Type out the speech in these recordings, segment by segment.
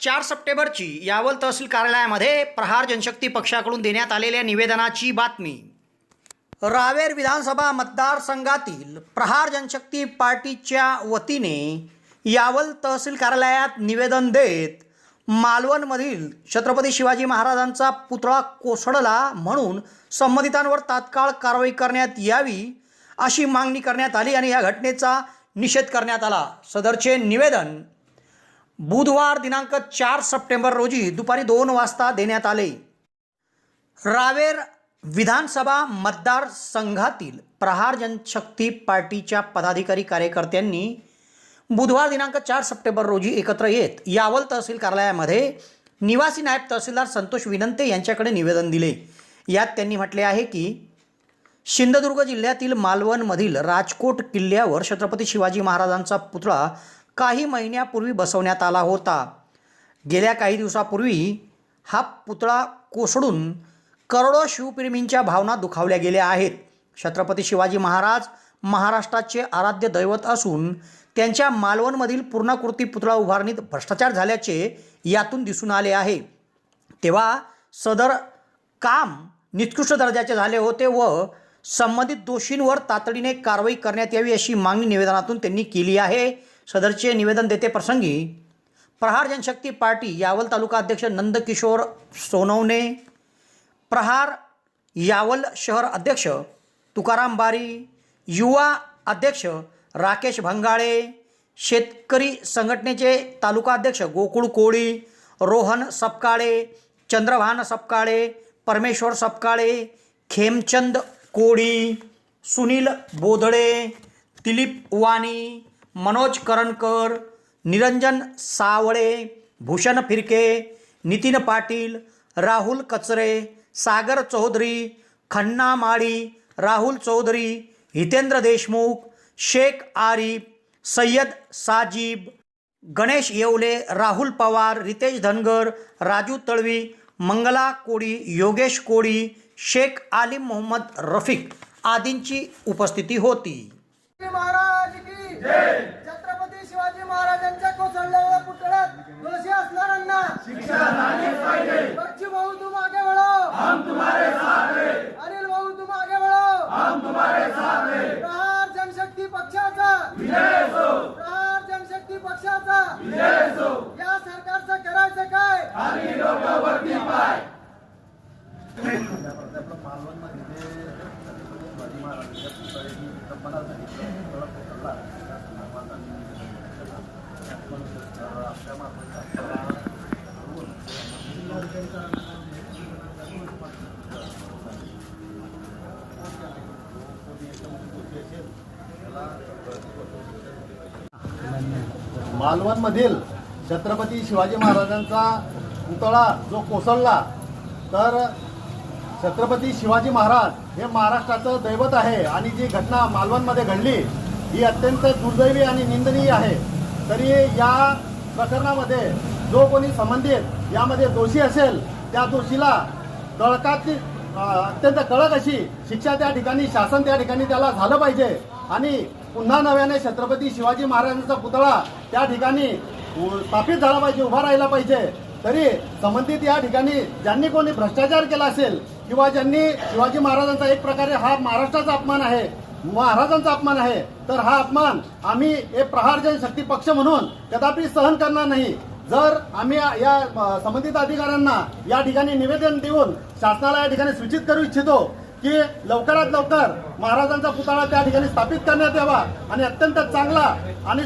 चार सप्टेंबरची यावल तहसील कार्यालयामध्ये प्रहार जनशक्ती पक्षाकडून देण्यात आलेल्या निवेदनाची बातमी. रावेर विधानसभा मतदारसंघातील प्रहार जनशक्ती पार्टीच्या वतीने यावल तहसील कार्यालयात निवेदन देत मालवणमधील छत्रपती शिवाजी महाराजांचा पुतळा कोसळला म्हणून संबंधितांवर तात्काळ कारवाई करण्यात यावी अशी मागणी करण्यात आली आणि या घटनेचा निषेध करण्यात आला. सदरचे निवेदन बुधवार दिनांक चार सप्टेंबर रोजी दुपारी दोन वाजता देण्यात आले. रावेर विधानसभा मतदारसंघातील प्रहार जनशक्ती पार्टीच्या पदाधिकारी कार्यकर्त्यांनी बुधवार दिनांक चार सप्टेंबर रोजी एकत्र येत यावल तहसील कार्यालयामध्ये निवासी नायब तहसीलदार संतोष विनंते यांच्याकडे निवेदन दिले. यात त्यांनी म्हटले आहे की सिंधुदुर्ग जिल्ह्यातील मालवणमधील राजकोट किल्ल्यावर छत्रपती शिवाजी महाराजांचा पुतळा काही महिन्यापूर्वी बसवण्यात आला होता. गेल्या काही दिवसापूर्वी हा पुतळा कोसळून करोडो शिवप्रेमींच्या भावना दुखावल्या गेल्या आहेत. छत्रपती शिवाजी महाराज महाराष्ट्राचे आराध्य दैवत असून त्यांच्या मालवणमधील पूर्णाकृती पुतळा उभारणीत भ्रष्टाचार झाल्याचे यातून दिसून आले आहे. तेव्हा सदर काम निकृष्ट दर्जाचे झाले होते व संबंधित दोषींवर तातडीने कारवाई करण्यात यावी अशी मागणी निवेदनातून त्यांनी केली आहे. सदरचे निवेदन देते प्रसंगी प्रहार जनशक्ती पार्टी यावल तालुका अध्यक्ष नंदकिशोर सोनवणे प्रहार यावल शहर अध्यक्ष तुकाराम बारी युवा अध्यक्ष राकेश भंगाळे शेतकरी संघटनेचे तालुका अध्यक्ष गोकुळ कोळी रोहन सपकाळे चंद्रभान सपकाळे परमेश्वर सपकाळे खेमचंद कोळी सुनील बोधळे दिलीप वाणी मनोज करणकर निरंजन सावळे भूषण फिरके नितीन पाटील राहुल कचरे सागर चौधरी खन्ना माळी राहुल चौधरी हितेंद्र देशमुख शेख आरिफ सय्यद साजीब गणेश येवले राहुल पवार रितेश धनगर राजू तळवी मंगला कोळी योगेश कोळी शेख आलिम मोहम्मद रफिक आदींची उपस्थिती होती. महाराज! छत्रपती शिवाजी महाराजांच्या कोसळलेल्या पुतळ्यात दोषी असणाऱ्यांना शिक्षा झालीच पाहिजे. बच्ची भाऊ तुम आगे बढ़ो हम तुम्हारे साथ हैं. अनिल भाऊ तुम आगे बढ़ो हम तुम्हारे साथ हैं. प्रहार जनशक्ती पक्षाचा. विजय असो. प्रहार जनशक्ती पक्षाचा. विजय असो. या सरकारचं करायचं काय? डोक्यावरती पाय. मालवणमधील छत्रपती शिवाजी महाराजांचा पुतळा जो कोसळला तर छत्रपती शिवाजी महाराज हे महाराष्ट्राचं दैवत आहे आणि जी घटना मालवणमध्ये घडली ही अत्यंत दुर्दैवी आणि निंदनीय आहे. तरी या प्रकरणामध्ये जो कोणी संबंधित यामध्ये दोषी असेल त्या दोषीला कळकाची अत्यंत कळक अशी शिक्षा त्या ठिकाणी शासन त्या ठिकाणी त्याला झालं पाहिजे. आणि पुन्हा नव्याने छत्रपती शिवाजी महाराजांचा पुतळा त्या ठिकाणी स्थापित झाला पाहिजे उभा राहिला पाहिजे. तरी संबंधित या ठिकाणी ज्यांनी कोणी भ्रष्टाचार केला असेल किंवा ज्यांनी शिवाजी महाराजांचा एक प्रकारे हा महाराष्ट्राचा अपमान आहे महाराजांचा अपमान आहे. तर हा अपमान आम्ही एक प्रहार जनशक्ती पक्ष म्हणून कदापि सहन करणार नाही. जर आम्ही या- संबंधित अधिकाऱ्यांना या ठिकाणी निवेदन देऊन शासनाला या ठिकाणी सूचित करू इच्छितो की लवकरात लवकर महाराजांचा पुतळा त्या ठिकाणी स्थापित करण्यात यावा आणि अत्यंत चांगला आणि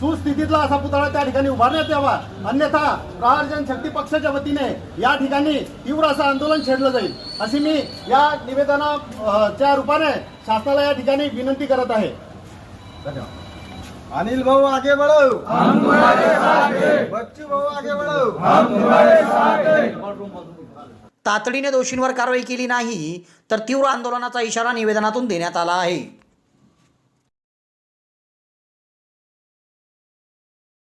सुस्थितीतला असा पुतळा त्या ठिकाणी उभारण्यात यावा. अन्यथा प्रहार जनशक्ती पक्षाच्या वतीने या ठिकाणी तीव्र असं आंदोलन छेडलं जाईल. अशी मी या निवेदनाच्या रूपाने शासनाला या ठिकाणी विनंती करत आहे. धन्यवाद. अनिल भाऊ आगे बढ़ो हम तुम्हारे साथ हैं बच्चू भाऊ आगे बढ़ो हम तुम्हारे साथ हैं तातडीने दोषींवर कारवाई केली नाही तर तीव्र आंदोलनाचा इशारा निवेदनातून देण्यात आला आहे.